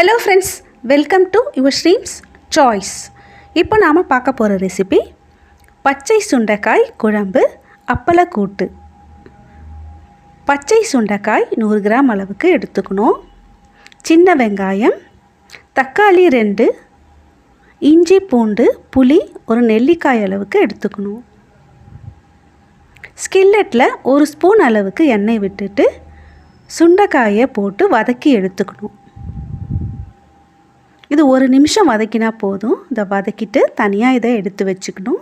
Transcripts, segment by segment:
Hello friends welcome to your streams choice இப்போ நாம் பார்க்க போகிற ரெசிபி பச்சை சுண்டைக்காய் குழம்பு அப்பளக்கூட்டு. பச்சை சுண்டைக்காய் நூறு கிராம் அளவுக்கு எடுத்துக்கணும். சின்ன வெங்காயம் தக்காளி ரெண்டு இஞ்சி பூண்டு புளி ஒரு நெல்லிக்காய் அளவுக்கு எடுத்துக்கணும். ஸ்கில்லெட்டில் ஒரு ஸ்பூன் அளவுக்கு எண்ணெய் விட்டுட்டு சுண்டைக்காயை போட்டு வதக்கி எடுத்துக்கணும். இது ஒரு நிமிஷம் வதக்கினா போதும். இதை வதக்கிட்டு தனியாக இதை எடுத்து வச்சுக்கணும்.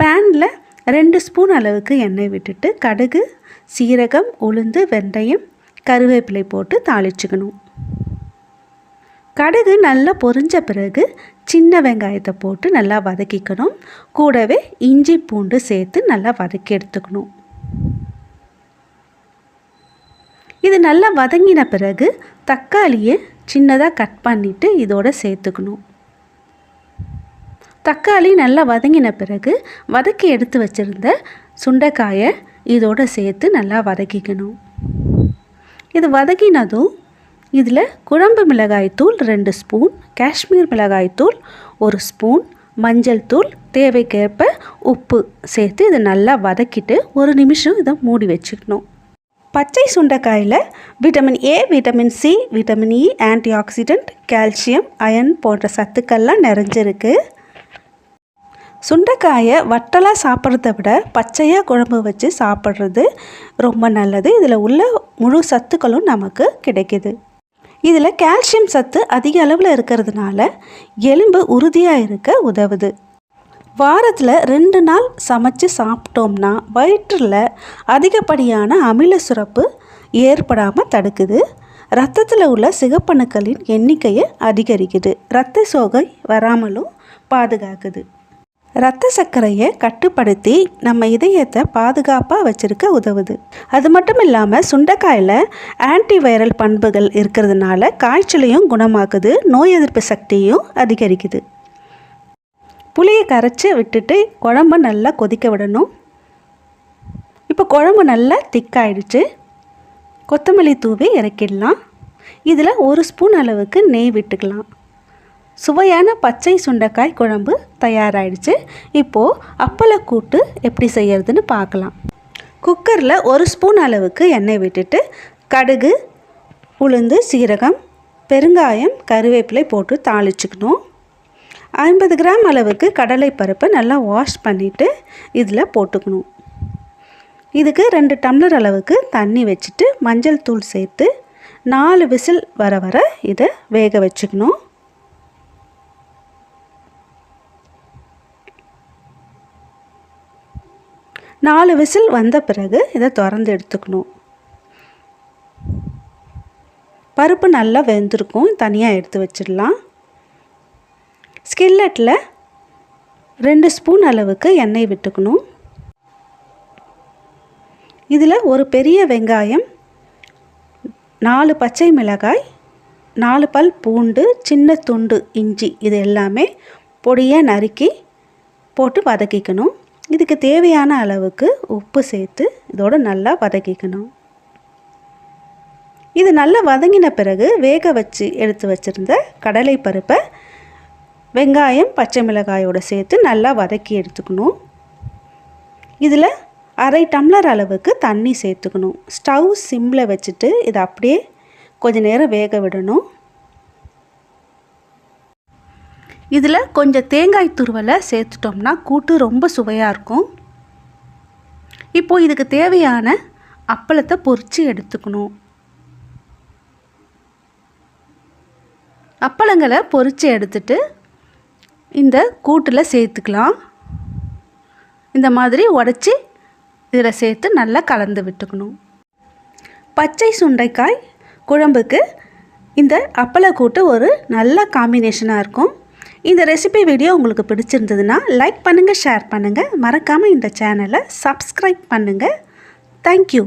பேனில் ரெண்டு ஸ்பூன் அளவுக்கு எண்ணெய் விட்டுட்டு கடுகு சீரகம் உளுந்து வெந்தயம் கருவேப்பிலை போட்டு தாளிச்சுக்கணும். கடுகு நல்லா பொரிஞ்ச பிறகு சின்ன வெங்காயத்தை போட்டு நல்லா வதக்கிக்கணும். கூடவே இஞ்சி பூண்டு சேர்த்து நல்லா வதக்கி எடுத்துக்கணும். இது நல்லா வதங்கின பிறகு தக்காளியை சின்னதாக கட் பண்ணிவிட்டு இதோட சேர்த்துக்கணும். தக்காளி நல்லா வதங்கின பிறகு வதக்கி எடுத்து வச்சுருந்த சுண்டைக்காயை இதோட சேர்த்து நல்லா வதக்கிக்கணும். இது வதக்கினதும் இதில் குழம்பு மிளகாய்த்தூள் ரெண்டு ஸ்பூன் காஷ்மீர் மிளகாய்த்தூள் ஒரு ஸ்பூன் மஞ்சள் தூள் தேவைக்கேற்ப உப்பு சேர்த்து இதை நல்லா வதக்கிட்டு ஒரு நிமிஷம் இதை மூடி வச்சுக்கணும். பச்சை சுண்டைக்காயில் vitamin A vitamin C vitamin E antioxidant calcium iron போன்ற சத்துக்கள்லாம் நிறைஞ்சிருக்கு. சுண்டைக்காயை வட்டலாக சாப்பிட்றத விட பச்சையாக குழம்பு வச்சு சாப்பிட்றது ரொம்ப நல்லது. இதில் உள்ள முழு சத்துக்களும் நமக்கு கிடைக்கிது. இதில் கால்சியம் சத்து அதிக அளவில் இருக்கிறதுனால எலும்பு உறுதியாக இருக்க உதவுது. வாரத்தில் ரெண்டு நாள் சமைச்சு சாப்பிட்டோம்னா வயிற்றில் அதிகப்படியான அமில சுரப்பு ஏற்படாமல் தடுக்குது. ரத்தத்தில் உள்ள சிகப்பணுக்களின் எண்ணிக்கையை அதிகரிக்குது. இரத்த சோகை வராமலும் பாதுகாக்குது. இரத்த சர்க்கரையை கட்டுப்படுத்தி நம்ம இதயத்தை பாதுகாப்பாக வச்சுருக்க உதவுது. அது மட்டும் இல்லாமல் சுண்டைக்காயில் ஆன்டிவைரல் பண்புகள் இருக்கிறதுனால காய்ச்சலையும் குணமாக்குது. நோய் எதிர்ப்பு சக்தியும் அதிகரிக்குது. புளியை கரைச்சி விட்டுட்டு குழம்ப நல்லா கொதிக்க விடணும். இப்போ குழம்பு நல்லா திக்காயிடுச்சு. கொத்தமல்லி தூவி இறக்கிடலாம். இதில் ஒரு ஸ்பூன் அளவுக்கு நெய் விட்டுக்கலாம். சுவையான பச்சை சுண்டைக்காய் குழம்பு தயாராகிடுச்சு இப்போது அப்பளக்கூட்டு எப்படி செய்யறதுன்னு பார்க்கலாம். குக்கரில் ஒரு ஸ்பூன் அளவுக்கு எண்ணெய் விட்டுட்டு கடுகு உளுந்து சீரகம் பெருங்காயம் கருவேப்பிலை போட்டு தாளிச்சுக்கணும். ஐம்பது கிராம் அளவுக்கு கடலை பருப்பை நல்லா வாஷ் பண்ணிவிட்டு இதில் போட்டுக்கணும். இதுக்கு ரெண்டு டம்ளர் அளவுக்கு தண்ணி வச்சுட்டு மஞ்சள் தூள் சேர்த்து நாலு விசில் வர வர இதை வேக வச்சுக்கணும். நாலு விசில் வந்த பிறகு இதை திறந்து எடுத்துக்கணும். பருப்பு நல்லா வெந்திருக்கும் தனியாக எடுத்து வச்சிடலாம். ஸ்கில்லட்டில் ரெண்டு ஸ்பூன் அளவுக்கு எண்ணெய் விட்டுக்கணும். இதில் ஒரு பெரிய வெங்காயம் நாலு பச்சை மிளகாய் நாலு பல் பூண்டு சின்ன துண்டு இஞ்சி இது எல்லாமே பொடியாக நறுக்கி போட்டு வதக்கிக்கணும். இதுக்கு தேவையான அளவுக்கு உப்பு சேர்த்து இதோடு நல்லா வதக்கிக்கணும். இது நல்லா வதங்கின பிறகு வேக வச்சு எடுத்து வச்சுருந்த கடலை பருப்பை வெங்காயம் பச்சை மிளகாயோடு சேர்த்து நல்லா வதக்கி எடுத்துக்கணும். இதில் அரை டம்ளர் அளவுக்கு தண்ணி சேர்த்துக்கணும். ஸ்டவ் சிம்மில் வச்சுட்டு இதை அப்படியே கொஞ்ச நேரம் வேக விடணும். இதில் கொஞ்சம் தேங்காய் துருவலை சேர்த்துட்டோம்னா கூட்டு ரொம்ப சுவையாக இருக்கும். இப்போது இதுக்கு தேவையான அப்பளத்தை பொரித்து எடுத்துக்கணும். அப்பளங்களை பொரித்து எடுத்துட்டு இந்த கூட்டில் சேர்த்துக்கலாம். இந்த மாதிரி உடச்சி இதில் சேர்த்து நல்லா கலந்து விட்டுக்கணும். பச்சை சுண்டைக்காய் குழம்புக்கு இந்த அப்பளக்கூட்டு ஒரு நல்ல காம்பினேஷனாக இருக்கும். இந்த ரெசிபி வீடியோ உங்களுக்கு பிடிச்சிருந்ததுன்னா லைக் பண்ணுங்கள் ஷேர் பண்ணுங்கள் மறக்காமல் இந்த சேனலை சப்ஸ்கிரைப் பண்ணுங்கள் தேங்க்யூ